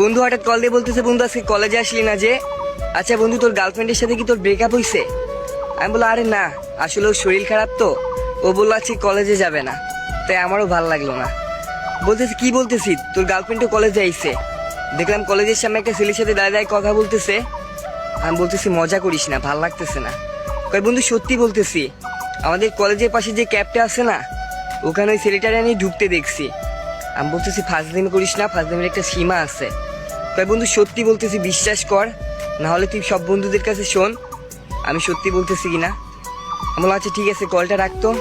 বন্ধু হঠাৎ কল দিয়ে বলতেছে, বন্ধু, আজকে কলেজে আসলি না যে? আচ্ছা বন্ধু, তোর গার্লফ্রেন্ডের সাথে কি তোর ব্রেকআপ হইছে? আমি বললাম, আরে না, আসলে ওর শরীর খারাপ তো। ও বলল, আজকে কলেজে যাবে না। তাই আমারও ভালো লাগল না। বলতেছি, কি বলতেছি তোর গার্লফ্রেন্ডও কলেজে আইছে। দেখলাম কলেজের সামনে একটা ছেলের সাথে দাঁড়িয়ে দাঁড়িয়ে কথা বলতেছে। আমি বলতেছি, মজা করিস না, ভালো লাগতেছে না। কয়, বন্ধু, সত্যি বলতেছি, আমাদের কলেজের পাশে যে ক্যাবটা আছে না, ওখানে ওই ছেলেটারে আমি ঢুকতে দেখছি। আমি বলতেছি, ফাজলিমি করিস না, ফাজলিমের একটা সীমা আছে। কয় বন্ধু, সত্যি বলতেছি, বিশ্বাস কর। না হলে তুই সব বন্ধুদের কাছে শোন, আমি সত্যি বলতেছি কি না আমি আচ্ছা ঠিক আছে, কলটা রাখতো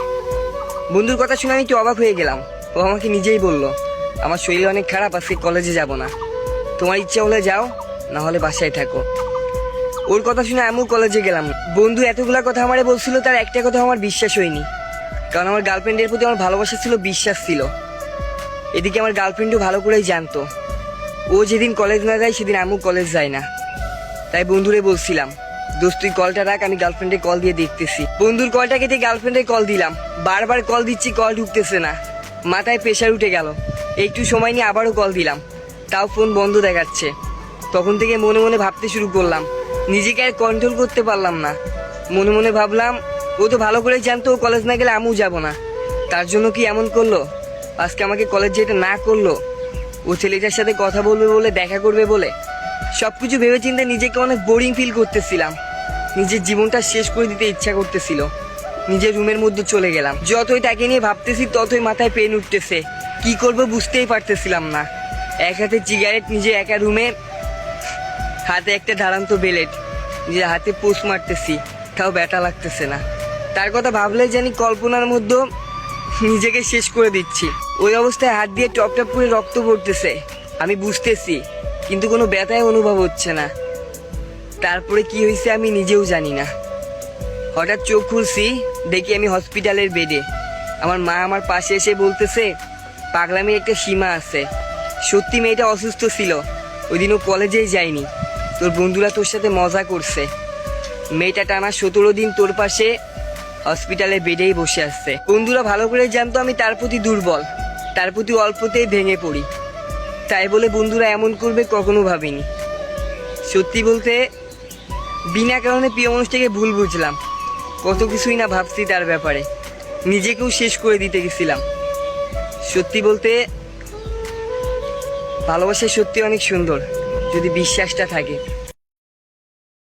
বন্ধুর কথা শুনে আমি একটু অবাক হয়ে গেলাম। ও আমাকে নিজেই বলল, আমার শরীর অনেক খারাপ, আজকে কলেজে যাব না। তোমার ইচ্ছা হলে যাও, না হলে বাসায় থাকো। ওর কথা শুনে আমিও কলেজে গেলাম। বন্ধু, এতগুলা কথা আমারে বলছিল, তার একটা কথা আমার বিশ্বাস হয়নি। কারণ আমার গার্লফ্রেন্ডের প্রতি আমার ভালোবাসা ছিল, বিশ্বাস ছিল। এদিকে আমার গার্লফ্রেন্ডও ভালো করেই জানতো। ও যেদিন কলেজ না যায়, সেদিন আমিও কলেজ যায় না। তাই বন্ধুরে বলছিলাম, দোস্ত, তুই কলটা রাখ, আমি গার্লফ্রেন্ডে কল দিয়ে দেখতেছি। বন্ধুর কলটা কেটে গার্লফ্রেন্ডে কল দিলাম? বারবার কল দিচ্ছি কল ঢুকতেছে না। মাথায় প্রেশার উঠে গেল। একটু সময় নিয়ে আবারও কল দিলাম। তাও ফোন বন্ধ দেখাচ্ছে। তখন থেকে মনে মনে ভাবতে শুরু করলাম, নিজেকে আর কন্ট্রোল করতে পারলাম না। মনে মনে ভাবলাম, ও তো ভালো করে জানতো, ও কলেজ না গেলে আমিও যাব না। তার জন্য কি এমন করল? আজকে আমাকে কলেজ যেতে না করল? ও ছেলেটার সাথে কথা বলবে বলে, দেখা করবে বলে। সবকিছু ভেবে চিন্তে নিজেকে অনেক বোরিং ফিল করতেছিলাম। নিজের জীবনটা শেষ করে দিতে ইচ্ছা করতেছিল। নিজের রুমের মধ্যে চলে গেলাম। যতই তাকে নিয়ে ভাবতেছি, ততই মাথায় পেন উঠতেছে। কি করব বুঝতেই পারতেছিলাম না। এক হাতে সিগারেট নিজে একা রুমে হাতে একটা ধারান্ত বেলেট নিজের হাতে পোষ মারতেছি। তাও ব্যাটা লাগতেছে না। তার কথা ভাবলে জানি কল্পনার মধ্যে নিজেকে শেষ করে দিচ্ছি। ওই অবস্থায় হাত দিয়ে টপ টপ করে রক্ত পড়তেছে। আমি বুঝতেছি, কিন্তু কোনো ব্যথায় অনুভব হচ্ছে না। তারপরে কি হয়েছে আমি নিজেও জানি না। হঠাৎ চোখ খুলছি, দেখি আমি হসপিটালের বেডে। আমার মা আমার পাশে এসে বলতেছে, পাগলামির একটা সীমা আছে। সত্যি মেয়েটা অসুস্থ ছিল। ওই দিন ও কলেজেই যায়নি। তোর বন্ধুরা তোর সাথে মজা করছে। মেয়েটা টানা সতেরো দিন তোর পাশে হসপিটালে বেডেই বসে আসছে। বন্ধুরা, ভালো করে জানতো আমি তার প্রতি দুর্বল। তার প্রতি অল্পতেই ভেঙে পড়ি। তাই বলে বন্ধুরা, এমন করবে কখনো ভাবিনি। সত্যি বলতে, বিনা কারণে প্রিয় মানুষটাকে ভুল বুঝলাম। কত কিছুই না ভাবছি তার ব্যাপারে। নিজেকেও শেষ করে দিতে গেছিলাম। সত্যি বলতে, ভালোবাসা সত্যি অনেক সুন্দর, যদি বিশ্বাসটা থাকে।